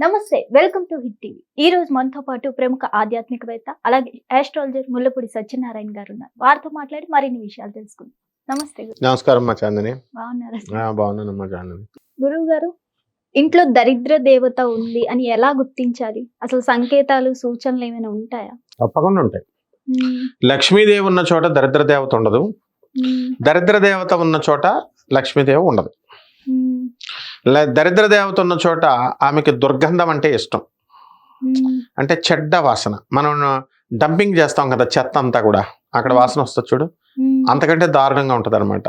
నమస్తే welcome to hit TV. ఈ రోజు మనతో పాటు ప్రముఖ ఆధ్యాత్మికవేత్త అలాగే ఆస్ట్రాలజర్ ముల్లపూడి సత్యనారాయణ గారు ఉన్నారు. వారితో మాట్లాడి మరిన్ని విషయాలు తెలుసుకుందాం. నమస్తే నమస్కారం మా చాందని. బాగున్నారా? ఆ, బాగున్నానమ్మా చాందని. గురువు గారు ఇంట్లో దరిద్ర దేవత ఉంది అని ఎలా గుర్తించాలి? అసలు సంకేతాలు సూచనలు ఏమైనా ఉంటాయా? తప్పకుండా ఉంటాయి. లక్ష్మీదేవి ఉన్న చోట దరిద్ర దేవత ఉండదు. దరిద్ర దేవత ఉన్న చోట లక్ష్మీదేవి ఉండదు. దరిద్ర దేవత ఉన్న చోట ఆమెకి దుర్గంధం అంటే ఇష్టం. అంటే చెడ్డ వాసన మనం డంపింగ్ చేస్తాం కదా చెత్త అంతా కూడా అక్కడ వాసన వస్తుంది చూడు. అంతకంటే దారుణంగా ఉంటుంది అనమాట.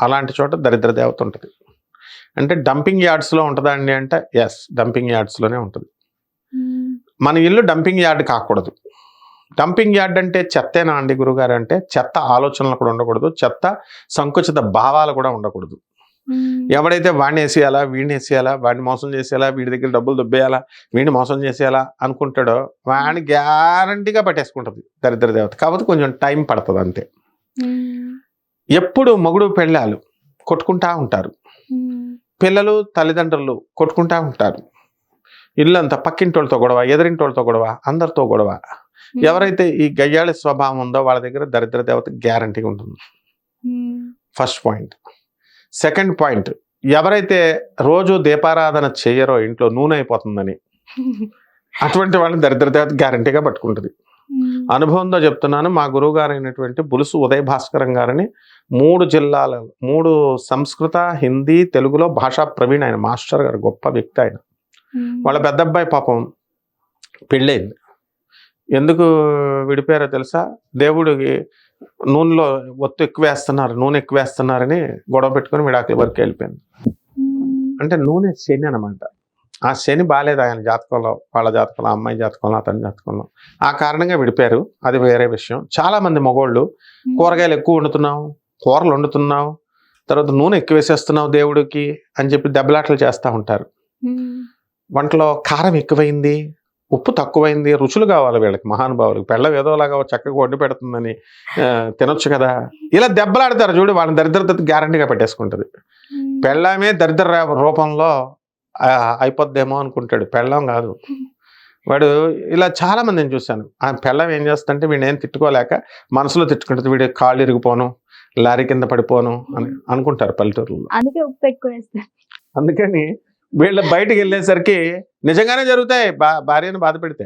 అలాంటి చోట దరిద్ర దేవత ఉంటుంది అంటే డంపింగ్ యార్డ్స్లో ఉంటుందా అండి అంటే ఎస్ డంపింగ్ యార్డ్స్లోనే ఉంటుంది. మన ఇల్లు డంపింగ్ యార్డ్ కాకూడదు డంపింగ్ యార్డ్ అంటే చెత్తేనా అండి గురుగారు అంటే చెత్త ఆలోచనలు కూడా ఉండకూడదు చెత్త సంకుచిత భావాలు కూడా ఉండకూడదు. ఎవడైతే వాడిని వేసేయాలా వీడిని వేసేయాలా వాడిని మోసం చేసేయాలా వీడి దగ్గర డబ్బులు దుబ్బేయాలా వీడిని మోసం చేసేయాలా అనుకుంటాడో వాడిని గ్యారంటీగా పట్టేసుకుంటుంది దరిద్ర దేవత. కాబట్టి కొంచెం టైం పడుతుంది అంతే. ఎప్పుడు మొగుడు పెళ్ళాలు కొట్టుకుంటా ఉంటారు. పిల్లలు తల్లిదండ్రులు కొట్టుకుంటా ఉంటారు. ఇల్లంతా పక్కింటోళ్ళతో గొడవ ఎదిరింటోళ్ళతో గొడవ అందరితో గొడవ. ఎవరైతే ఈ గయ్యాళి స్వభావం ఉందో వాళ్ళ దగ్గర దరిద్ర దేవత గ్యారంటీగా ఉంటుంది. ఫస్ట్ పాయింట్ సెకండ్ పాయింట్ ఎవరైతే రోజు దీపారాధన చేయరో ఇంట్లో నూనె అయిపోతుందని అటువంటి వాళ్ళని దరిద్ర దేవత గ్యారంటీగా పట్టుకుంటుంది. అనుభవంతో చెప్తున్నాను మా గురువు గారు అయినటువంటి బులుసు ఉదయ భాస్కరం గారిని మూడు జిల్లాల మూడు సంస్కృత హిందీ తెలుగులో భాషా ప్రవీణ్ ఆయన మాస్టర్ గారు గొప్ప వ్యక్తి ఆయన. వాళ్ళ పెద్దబ్బాయి పాపం పెళ్ళయింది ఎందుకు విడిపోయారో తెలుసా దేవుడికి నూనెలో ఒత్తు ఎక్కువ వేస్తున్నారు నూనె ఎక్కువ వేస్తున్నారని గొడవ పెట్టుకొని విడాకుల వరకు వెళ్ళిపోయింది. అంటే నూనె శని అనమాట ఆ శని బాగాలేదు ఆయన జాతకంలో వాళ్ళ జాతకంలో అమ్మాయి జాతకంలో అతని జాతకంలో. ఆ కారణంగా విడిపారు అది వేరే విషయం. చాలా మంది మగోళ్ళు కూరగాయలు ఎక్కువ వండుతున్నావు కూరలు వండుతున్నావు తర్వాత నూనె ఎక్కువ వేసేస్తున్నావు దేవుడికి అని చెప్పి దెబ్బలాటలు చేస్తూ ఉంటారు. వంటలో కారం ఎక్కువైంది ఉప్పు తక్కువైంది రుచులు కావాలి వీళ్ళకి మహానుభావులకు. పెళ్ళం ఏదోలాగా చక్కగా వండి పెడుతుందని తినొచ్చు కదా. ఇలా దెబ్బలాడతారు చూడు వాళ్ళని దరిద్రత గ్యారంటీగా పెట్టేసుకుంటుంది. పెళ్ళామే దరిద్ర రూపంలో అయిపోద్దేమో అనుకుంటాడు. పెళ్ళం కాదు. వాడు ఇలా చాలా మందిని చూశాను. ఆ పెళ్ళం ఏం చేస్తుంటే వీడిని ఏం తిట్టుకోలేక మనసులో తిట్టుకుంటుంది. వీడి కాళ్ళు ఇరిగిపోను లారీ కింద పడిపోను అని అనుకుంటారు పల్లెటూరులో అందుకే అందుకని వీళ్ళు బయటికి వెళ్ళేసరికి నిజంగానే జరుగుతాయి. బా భార్యను బాధ పెడితే.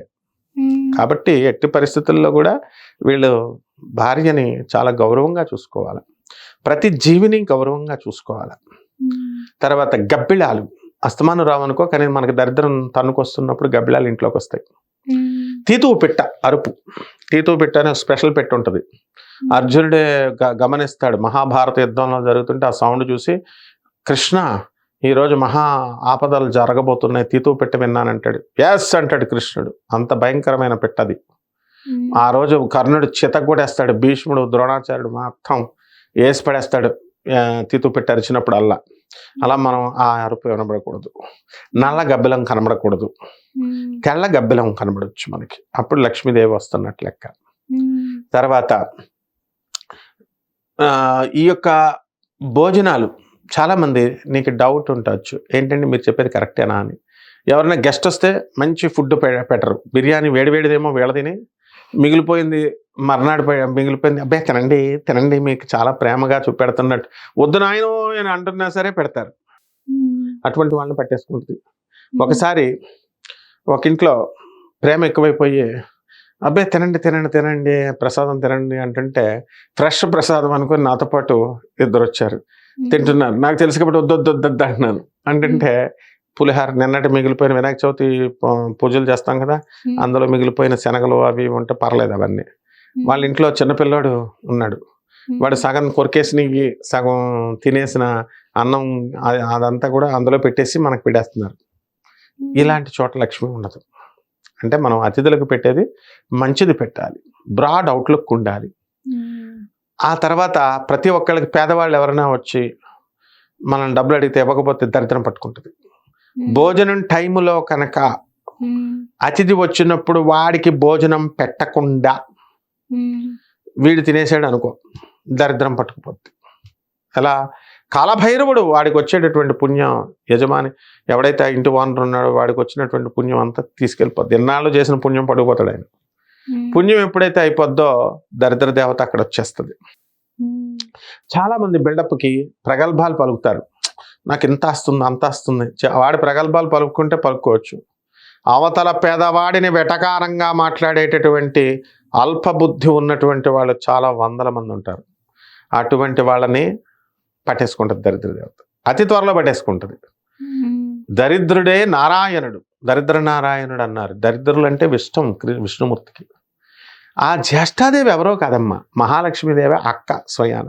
కాబట్టి ఎట్టి పరిస్థితుల్లో కూడా వీళ్ళు భార్యని చాలా గౌరవంగా చూసుకోవాలి. ప్రతి జీవిని గౌరవంగా చూసుకోవాలి. తర్వాత గబ్బిళాలు. అస్తమానం రావనుకో కానీ మనకి దరిద్రం తన్నుకొస్తున్నప్పుడు గబ్బిళాలు ఇంట్లోకి వస్తాయి. తీతువు పెట్ట అరుపు. తీతువు పెట్ట అనే స్పెషల్ పెట్ట ఉంటుంది. అర్జునుడే గ- గమనిస్తాడు. మహాభారత యుద్ధంలో జరుగుతుంటే ఆ సౌండ్ చూసి కృష్ణ ఈరోజు మహా ఆపదలు జరగబోతున్నాయి. తీతువు పెట్ట విన్నానంటాడు. ఎస్ అంటాడు కృష్ణుడు. అంత భయంకరమైన పెట్టది. ఆ రోజు కర్ణుడు చితగొడేస్తాడు భీష్ముడు ద్రోణాచార్యుడు మొత్తం వేసి పడేస్తాడు తీతు పెట్టి అరిచినప్పుడు అల్లా అలా మనం ఆ అరుపు వినబడకూడదు. నల్ల గబ్బిలం కనబడకూడదు. తెల్ల గబ్బిలం కనబడవచ్చు మనకి. అప్పుడు లక్ష్మీదేవి వస్తున్నట్టు లెక్క. తర్వాత ఈ యొక్క భోజనాలు చాలా మంది నీకు డౌట్ ఉండొచ్చు. ఏంటంటే మీరు చెప్పేది కరెక్టేనా అని. ఎవరైనా గెస్ట్ వస్తే మంచి ఫుడ్ పెట్టరు. బిర్యానీ వేడివేడిదేమో వీళ్ళ తిని మిగిలిపోయింది మర్నాడు పోయి- మిగిలిపోయింది. అబ్బాయి తినండి తినండి మీకు చాలా ప్రేమగా చూపెడుతున్నట్టు. వద్దు నాయనో అని అంటున్నా సరే పెడతారు. అటువంటి వాళ్ళని పట్టేసుకుంటుంది. ఒకసారి ఒక ఇంట్లో ప్రేమ ఎక్కువైపోయి అబ్బాయి తినండి తినండి తినండి ప్రసాదం తినండి అంటుంటే ఫ్రెష్ ప్రసాదం అనుకుని నాతో పాటు ఇద్దరు వచ్చారు తింటున్నారు నాకు తెలిసి కాబట్టి వద్దు వద్దు వద్దు వద్దు అంటున్నాను. అంటుంటే పులిహార నిన్నటి మిగిలిపోయిన వినాయక చవితి పూజలు చేస్తాం కదా అందులో మిగిలిపోయిన శనగలు అవి ఉంటే పర్లేదు అవన్నీ. వాళ్ళ ఇంట్లో చిన్నపిల్లాడు ఉన్నాడు. వాడు సగం కొరికేసి సగం తినేసిన అన్నం అదంతా కూడా అందులో పెట్టేసి మనకు పెట్టేస్తున్నారు. ఇలాంటి చోట లక్ష్మి ఉండదు. అంటే మనం అతిథులకు పెట్టేది మంచిది పెట్టాలి. బ్రాడ్ అవుట్లుక్ ఉండాలి. ఆ తర్వాత ప్రతి ఒక్కళ్ళకి పేదవాళ్ళు ఎవరైనా వచ్చి మనం డబ్బులు అడిగితే ఇవ్వకపోతే దరిద్రం పట్టుకుంటుంది. భోజనం టైములో కనుక అతిథి వచ్చినప్పుడు వాడికి భోజనం పెట్టకుండా వీడు తినేసాడు అనుకో దరిద్రం పట్టుకుపోద్ది. ఎలా కాలభైరవుడు వాడికి వచ్చేటటువంటి పుణ్యం యజమాని ఎవడైతే ఆ ఇంటి ఓనర్ ఉన్నాడో వాడికి వచ్చినటువంటి పుణ్యం అంతా తీసుకెళ్ళిపోద్ది. ఎన్నాళ్ళు చేసిన పుణ్యం పడిపోతాడు ఆయన. పుణ్యం ఎప్పుడైతే అయిపోద్దో దరిద్ర దేవత అక్కడ వచ్చేస్తుంది. చాలా మంది బిల్డప్కి ప్రగల్భాలు పలుకుతారు. నాకు ఇంత వస్తుంది అంత వస్తుంది వాడి ప్రగల్భాలు పలుకుంటే పలుకోవచ్చు అవతల పేదవాడిని వెటకారంగా మాట్లాడేటటువంటి అల్ప బుద్ధి ఉన్నటువంటి వాళ్ళు చాలా వందల మంది ఉంటారు. అటువంటి వాళ్ళని పట్టేసుకుంటుంది దరిద్ర దేవత. అతి త్వరలో పట్టేసుకుంటుంది. దరిద్రుడే నారాయణుడు. దరిద్ర నారాయణుడు అన్నారు. దరిద్రులు అంటే విష్ణు విష్ణుమూర్తికి. ఆ జ్యేష్ఠాదేవి ఎవరో కాదమ్మా. మహాలక్ష్మీదేవి అక్క స్వయాన.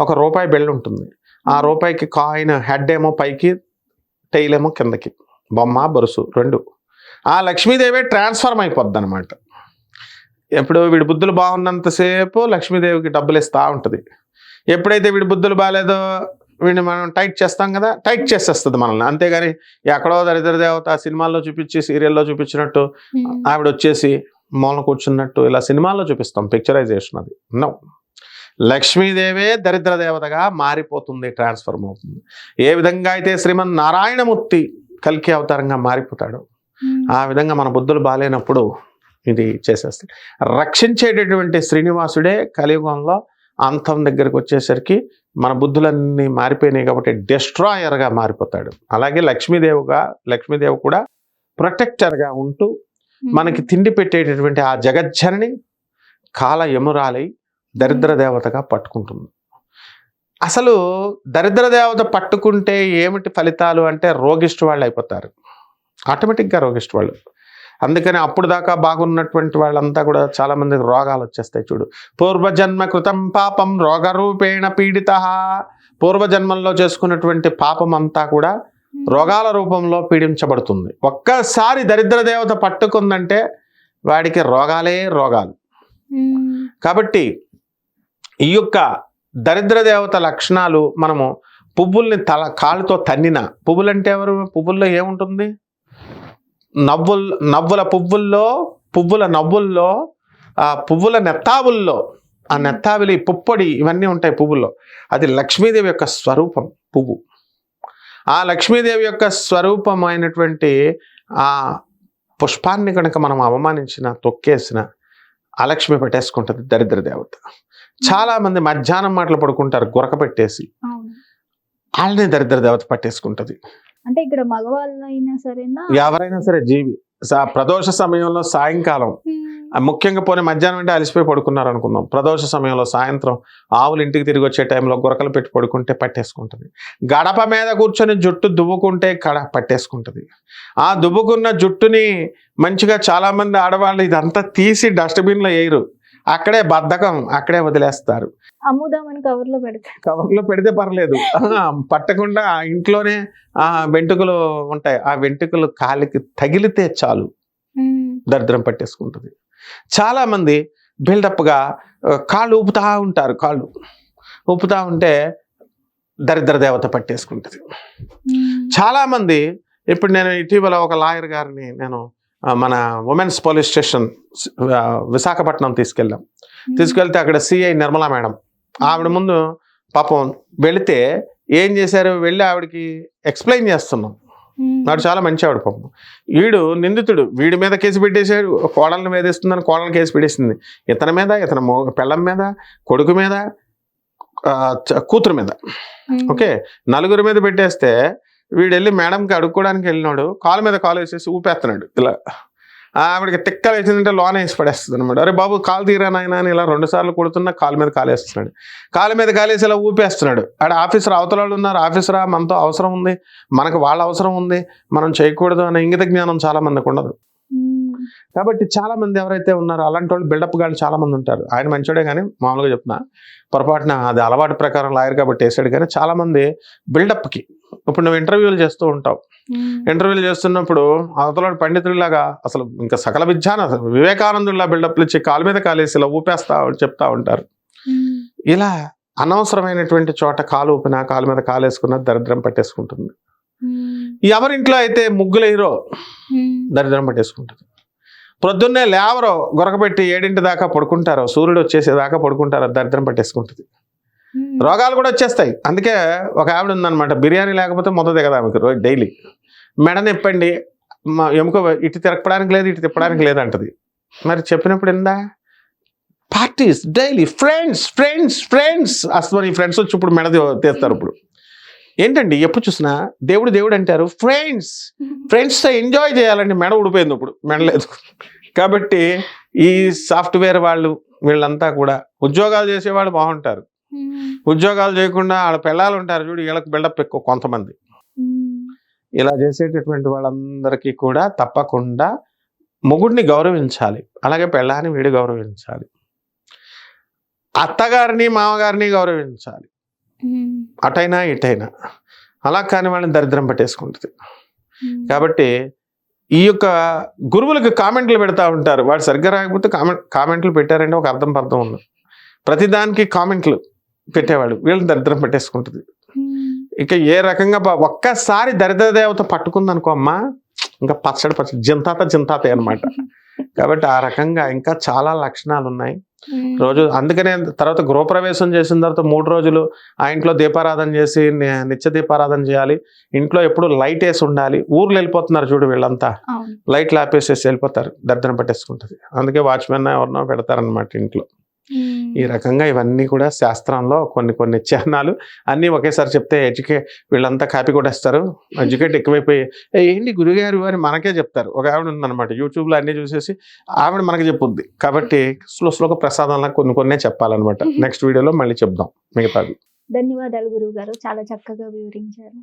ఒక రూపాయి బెల్లు ఉంటుంది ఆ రూపాయికి కాయిన్ హెడ్ ఏమో పైకి టైల్ ఏమో కిందకి. బొమ్మ బొరుసు రెండు. ఆ లక్ష్మీదేవి ట్రాన్స్ఫర్మ్ అయిపోద్ది అనమాట ఎప్పుడు వీడి బుద్ధులు బాగున్నంతసేపు లక్ష్మీదేవికి డబ్బులు ఇస్తూ ఉంటుంది. ఎప్పుడైతే వీడి బుద్ధులు బాగాలేదో వీడిని మనం టైట్ చేస్తాం కదా టైట్ చేసేస్తుంది మనల్ని. అంతేగాని ఎక్కడో దరిద్ర దేవత సినిమాల్లో చూపించి సీరియల్లో చూపించినట్టు ఉమ్, ఆవిడ వచ్చేసి మూలన కూర్చున్నట్టు ఇలా సినిమాల్లో చూపిస్తాం పిక్చరైజేషన్ అది. నో లక్ష్మీదేవే దరిద్ర దేవతగా మారిపోతుంది ట్రాన్స్ఫర్మ్ అవుతుంది. ఏ విధంగా అయితే శ్రీమన్ నారాయణమూర్తి కల్కి అవతారంగా మారిపోతాడు ఉమ్, ఆ విధంగా మన బుద్ధులు బాగాలేనప్పుడు ఇది చేసేస్తాడు రక్షించేటటువంటి శ్రీనివాసుడే కలియుగంలో అంతం దగ్గరికి వచ్చేసరికి మన బుద్ధులన్నీ మారిపోయినాయి కాబట్టి డెస్ట్రాయర్గా మారిపోతాడు. అలాగే లక్ష్మీదేవిగా లక్ష్మీదేవి కూడా ప్రొటెక్టర్గా ఉంటూ మనకి తిండి పెట్టేటటువంటి ఆ జగజ్జనని కాల యమురాలై దరిద్ర దేవతగా పట్టుకుంటుంది. అసలు దరిద్ర దేవత పట్టుకుంటే ఏమిటి ఫలితాలు అంటే రోగిష్టి వాళ్ళు అయిపోతారు. ఆటోమేటిక్గా రోగిష్టి వాళ్ళు. అందుకని అప్పుడు దాకా బాగున్నటువంటి వాళ్ళంతా కూడా చాలా మందికి రోగాలు వచ్చేస్తాయి చూడు. పూర్వజన్మ కృతం పాపం రోగరూపేణ పీడిత. పూర్వజన్మంలో చేసుకున్నటువంటి పాపం అంతా కూడా రోగాల రూపంలో పీడించబడుతుంది. ఒక్కసారి దరిద్ర దేవత పట్టుకుందంటే వాడికి రోగాలే రోగాలు. కాబట్టి ఈ యొక్క దరిద్ర దేవత లక్షణాలు మనము పువ్వుల్ని తల కాలుతో తన్నిన. పువ్వులు అంటే ఎవరు? పువ్వుల్లో ఏముంటుంది? నవ్వుల్ నవ్వుల పువ్వుల్లో పువ్వుల నవ్వుల్లో ఆ పువ్వుల నెత్తావుల్లో ఆ నెత్తావిలి పుప్పొడి ఇవన్నీ ఉంటాయి పువ్వుల్లో. అది లక్ష్మీదేవి యొక్క స్వరూపం పువ్వు. ఆ లక్ష్మీదేవి యొక్క స్వరూపమైనటువంటి ఆ పుష్పాన్ని కనుక మనం అవమానించిన తొక్కేసిన అలక్ష్మి పెట్టేసుకుంటుంది దరిద్ర దేవత. చాలా మంది మధ్యాహ్నం మాటలు పడుకుంటారు గురక పెట్టేసి. వాళ్ళని దరిద్ర దేవత పట్టేసుకుంటది. అంటే ఇక్కడ మగవాళ్ళు అయినా సరేనా? ఎవరైనా సరే జీవి ప్రదోష సమయంలో సాయంకాలం. ముఖ్యంగా పోనీ మధ్యాహ్నం అంటే అలసిపోయి పడుకున్నారు అనుకుందాం. ప్రదోష సమయంలో సాయంత్రం ఆవులు ఇంటికి తిరిగి వచ్చే టైంలో గురకలు పెట్టి పడుకుంటే పట్టేసుకుంటుంది. గడప మీద కూర్చొని జుట్టు దువ్వుకుంటే కడ పట్టేసుకుంటుంది. ఆ దువ్వుకున్న జుట్టుని మంచిగా చాలా మంది ఆడవాళ్ళు ఇదంతా తీసి డస్ట్బిన్లో వేయరు అక్కడే బద్ధకం అక్కడే వదిలేస్తారు. అమ్ముదామని కవర్లో పెడతారు కవర్లో పెడితే పర్లేదు. పట్టకుండా ఇంట్లోనే ఆ వెంట్రుకలు ఉంటాయి. ఆ వెంట్రుకలు కాలికి తగిలితే చాలు. దరిద్రం పట్టేసుకుంటుంది. చాలా మంది బిల్డప్గా కాళ్ళు ఊపుతా ఉంటారు కాళ్ళు. ఊపుతా ఉంటే దరిద్ర దేవత పట్టేసుకుంటుంది. ఉమ్, చాలా మంది ఇప్పుడు నేను ఇటీవల ఒక లాయర్ గారిని నేను మన ఉమెన్స్ పోలీస్ స్టేషన్ విశాఖపట్నం తీసుకెళ్ళాం. ఉమ్, తీసుకెళ్తే అక్కడ సిఐ నిర్మలా మేడం. ఆవిడ ముందు పాపం వెళితే ఏం చేశారు? వెళ్ళి ఆవిడకి ఎక్స్ప్లెయిన్ చేస్తున్నాం. ఉమ్, వాడు చాలా మంచి ఆవిడ పాపం. వీడు నిందితుడు. వీడి మీద కేసు పెట్టేశాడు. కోడల్ని వేధిస్తుందని కోడల్ని కేసు పెట్టేసింది. ఇతని మీద ఇతని పెళ్ళం మీద కొడుకు మీద కూతురు మీద. ఓకే? నలుగురి మీద పెట్టేస్తే వీడు వెళ్ళి మేడంకి అడుక్కోవడానికి వెళ్ళినాడు కాలు మీద కాలు వేసేసి ఊపేస్తున్నాడు ఇలా ఆవిడకి తిక్కలు వేసిందంటే లోన వేసి పడేస్తుంది అనమాట అరే బాబు కాలు తీరా నాయనా అని ఇలా రెండు సార్లు కొడుతున్నా కాలు మీద కాలు వేస్తున్నాడు. కాలు మీద కాలేసి ఇలా ఊపేస్తున్నాడు. ఆడ ఆఫీసర్ అవతల వాళ్ళు ఉన్నారు ఆఫీసరా మనతో అవసరం ఉంది మనకు వాళ్ళ అవసరం ఉంది మనం చేయకూడదు అనే ఇంగిత జ్ఞానం చాలా మందికి ఉండదు. కాబట్టి చాలా మంది ఎవరైతే ఉన్నారో అలాంటి వాళ్ళు బిల్డప్ గాళ్ళు చాలా మంది ఉంటారు. ఆయన మంచోడే కానీ మామూలుగా చెప్తున్నా పొరపాటున అది అలవాటు ప్రకారం లాయర్ కాబట్టి వేసాడు కానీ చాలా మంది బిల్డప్కి ఇప్పుడు నువ్వు ఇంటర్వ్యూలు చేస్తూ ఉంటావు. ఇంటర్వ్యూలు చేస్తున్నప్పుడు అవతల పండితుడిలాగా అసలు ఇంకా సకల విజ్ఞాన వివేకానందుడిలా బిల్డప్లు ఇచ్చి కాలు మీద కాలేసి ఇలా ఊపేస్తా చెప్తా ఉంటారు. ఇలా అనవసరమైనటువంటి చోట కాలు ఊపినా కాలు మీద కాలు వేసుకున్న దరిద్రం పట్టేసుకుంటుంది. ఎవరింట్లో అయితే ముగ్గులు హీరో దరిద్రం పట్టేసుకుంటుంది. ప్రొద్దున్నే లేవరో గొరకబెట్టి ఏడింటి దాకా పడుకుంటారో సూర్యుడు వచ్చేసేదాకా పడుకుంటారో దరిద్రం పట్టేసుకుంటుంది. రోగాలు కూడా వచ్చేస్తాయి. అందుకే ఒక ఆవిడ ఉందన్నమాట బిర్యానీ లేకపోతే మొదటి దిగదు ఆమెకు రోజు డైలీ. మెడ నొప్పండి మా ఎముక ఇటు తిరగడానికి లేదు ఇటు తిప్పడానికి లేదంటది మరి చెప్పినప్పుడు ఎందా parties daily friends friends friends అసలు ఈ ఫ్రెండ్స్ వచ్చి ఇప్పుడు మెడ తీస్తారు ఇప్పుడు. ఏంటండి ఎప్పుడు చూసినా దేవుడు దేవుడు అంటారు ఫ్రెండ్స్ ఫ్రెండ్స్తో ఎంజాయ్ చేయాలండి మెడ ఊడిపోయింది ఇప్పుడు మెడలేదు కాబట్టి ఈ సాఫ్ట్వేర్ వాళ్ళు వీళ్ళంతా కూడా ఉద్యోగాలు చేసేవాళ్ళు బాగుంటారు. ఉద్యోగాలు చేయకుండా వాళ్ళ పిల్లలు ఉంటారు చూడు వీళ్ళకి బిల్డప్ ఎక్కువ కొంతమంది. ఇలా చేసేటటువంటి వాళ్ళందరికీ కూడా తప్పకుండా మొగుడిని గౌరవించాలి. అలాగే పెళ్ళాన్ని వీడు గౌరవించాలి. అత్తగారిని మామగారిని గౌరవించాలి. అటైనా ఇటైనా. అలా కాని వాళ్ళని దరిద్రం పట్టేసుకుంటుంది. కాబట్టి ఈ యొక్క గురువులకు కామెంట్లు పెడతా ఉంటారు. వాడు సరిగ్గా రాకపోతే కామెంట్ కామెంట్లు పెట్టారంటే ఒక అర్థం పర్థం ఉంది. ప్రతిదానికి కామెంట్లు. పెట్టేవాడు వీళ్ళని దరిద్రం పెట్టేసుకుంటుంది. ఇక ఏ రకంగా ఒక్కసారి దరిద్ర దేవత పట్టుకుందనుకో అమ్మా ఇంకా పచ్చడి పచ్చడి జింతాత జింతాతే అనమాట కాబట్టి ఆ రకంగా ఇంకా చాలా లక్షణాలు ఉన్నాయి రోజు అందుకనే తర్వాత గృహప్రవేశం చేసిన తర్వాత మూడు రోజులు ఆ ఇంట్లో దీపారాధన చేసి నిత్య దీపారాధన చేయాలి. ఇంట్లో ఎప్పుడు లైట్ వేసి ఉండాలి. ఊర్లు వెళ్ళిపోతున్నారు చూడు వీళ్ళంతా. లైట్లు ఆపేసేసి వెళ్ళిపోతారు. దరిద్రం పట్టేసుకుంటుంది. అందుకే వాచ్మెన్ ఎవరినో పెడతారనమాట ఇంట్లో. ఈ రకంగా ఇవన్నీ కూడా శాస్త్రంలో కొన్ని కొన్ని చిహ్నాలు అన్నీ ఒకేసారి చెప్తే ఎడ్యుకే వీళ్ళంతా కాపీ కొట్టేస్తారు. ఎడ్యుకేట్ ఎక్కువైపోయి "ఏ, ఏంటి గురుగారు అని మనకే చెప్తారు. ఒక ఆవిడ ఉందన్నమాట. యూట్యూబ్లో అన్నీ చూసేసి ఆవిడ మనకి చెప్పుద్ది. కాబట్టి స్లో స్లోగా ప్రసాదంలా కొన్ని కొన్నే చెప్పాలన్నమాట. నెక్స్ట్ వీడియోలో మళ్ళీ చెప్దాం. మిగతాది ధన్యవాదాలు గురువు గారు చాలా చక్కగా వివరించారు.